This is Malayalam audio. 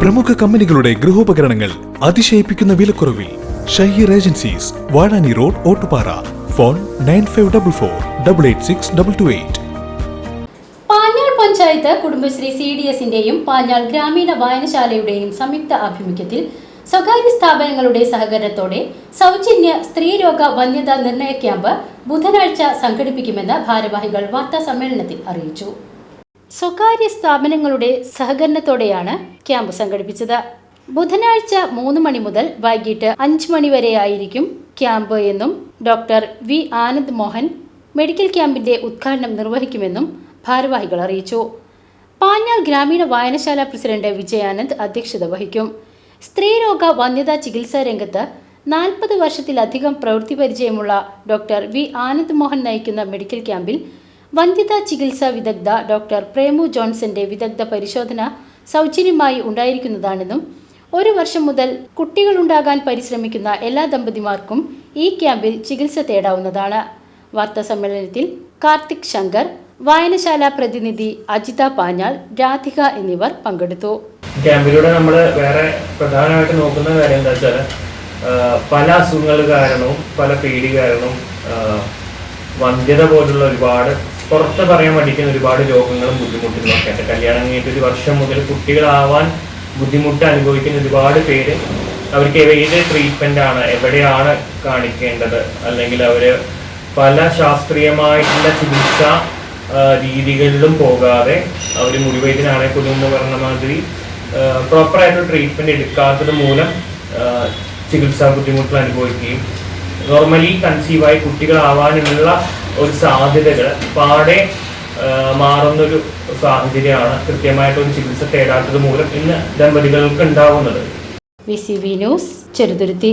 പ്രമുഖ കമ്പനികളുടെ ഗൃഹോപകരണങ്ങൾ അതിശയിപ്പിക്കുന്ന വിലക്കുറവിൽ Shaheer agencies Vazhani road Ottupara. Phone nine five double four double eight six double two eight. Panjal panchayat Kudumbashree C D എസിന്റെയും Panjal ഗ്രാമീണ വായനശാലയുടെയും സംയുക്ത ആഭിമുഖ്യത്തിൽ സ്വകാര്യ സ്ഥാപനങ്ങളുടെ സഹകരണത്തോടെ സൗജന്യ സ്ത്രീരോഗ വന്യതാ നിർണയ ക്യാമ്പ് ബുധനാഴ്ച സംഘടിപ്പിക്കുമെന്ന് ഭാരവാഹികൾ വാർത്താ സമ്മേളനത്തിൽ അറിയിച്ചു. സ്വകാര്യ സ്ഥാപനങ്ങളുടെ സഹകരണത്തോടെയാണ് ക്യാമ്പ് സംഘടിപ്പിച്ചത്. ബുധനാഴ്ച മൂന്ന് മണി മുതൽ വൈകിട്ട് അഞ്ച് മണി വരെ ആയിരിക്കും ക്യാമ്പ് എന്നും doctor V. Anand Mohan medical ക്യാമ്പിന്റെ ഉദ്ഘാടനം നിർവഹിക്കുമെന്നും ഭാരവാഹികൾ അറിയിച്ചു. പാഞ്ഞാൽ ഗ്രാമീണ വായനശാല പ്രസിഡന്റ് വിജയാനന്ദ് അധ്യക്ഷത വഹിക്കും. സ്ത്രീരോഗ വന്യതാ ചികിത്സാ രംഗത്ത് നാൽപ്പത് വർഷത്തിലധികം പ്രവൃത്തി പരിചയമുള്ള ഡോക്ടർ വി. ആനന്ദ് മോഹൻ നയിക്കുന്ന മെഡിക്കൽ ക്യാമ്പിൽ വന്ധ്യതാ ചികിത്സാ വിദഗ്ധ ഡോക്ടർ പ്രേമു ജോൺസന്റെ വിദഗ്ധ പരിശോധന സൗജന്യമായി ഉണ്ടായിരിക്കുന്നതാണെന്നും ഒരു വർഷം മുതൽ കുട്ടികളുണ്ടാകാൻ പരിശ്രമിക്കുന്ന എല്ലാ ദമ്പതിമാർക്കും ഈ ക്യാമ്പിൽ ചികിത്സ തേടാവുന്നതാണ്. വാർത്താ സമ്മേളനത്തിൽ കാർത്തിക് ശങ്കർ വായനശാല പ്രതിനിധി അജിത പാഞ്ഞാൾ രാധിക എന്നിവർ പങ്കെടുത്തു. ക്യാമ്പിലൂടെ നമ്മൾ വേറെ പ്രധാനമായിട്ട് നോക്കുന്ന കാര്യം എന്താ വെച്ചാൽ പല അസുഖങ്ങൾ കാരണവും പല പേടി കാരണവും വന്ധ്യത പോലുള്ള ഒരുപാട് പുറത്ത് പറയാൻ പഠിക്കുന്ന ഒരുപാട് രോഗങ്ങളും ബുദ്ധിമുട്ടുകളും ഒക്കെ ഉണ്ട്. കല്യാണം കഴിഞ്ഞിട്ട് ഒരു വർഷം മുതൽ കുട്ടികളാവാൻ ബുദ്ധിമുട്ട് അനുഭവിക്കുന്ന ഒരുപാട് പേര് അവർക്ക് ഏത് ട്രീറ്റ്മെന്റ് ആണ് എവിടെയാണ് കാണിക്കേണ്ടത്? അല്ലെങ്കിൽ അവർ പല ശാസ്ത്രീയമായിട്ടുള്ള ചികിത്സ രീതികളിലും പോകാതെ അവർ മുടിവൈദ്യനാണെ പോലും എന്ന് പറഞ്ഞ മാതിരി പ്രോപ്പറായിട്ട് ട്രീറ്റ്മെന്റ് എടുക്കാത്തത് മൂലം ചികിത്സാ ബുദ്ധിമുട്ടുകൾ അനുഭവിക്കുകയും നോർമലി കൺസീവായി കുട്ടികളാവാനുള്ള ഒരു സാധ്യതകൾ പാടെ മാറുന്ന മാറുന്നൊരു സാഹചര്യമാണ് കൃത്യമായിട്ടൊരു ചികിത്സ തേടാത്തത് മൂലം ഇന്ന് ദമ്പതികൾക്ക് ഉണ്ടാവുന്നത്. ചെറുതുരുത്തി.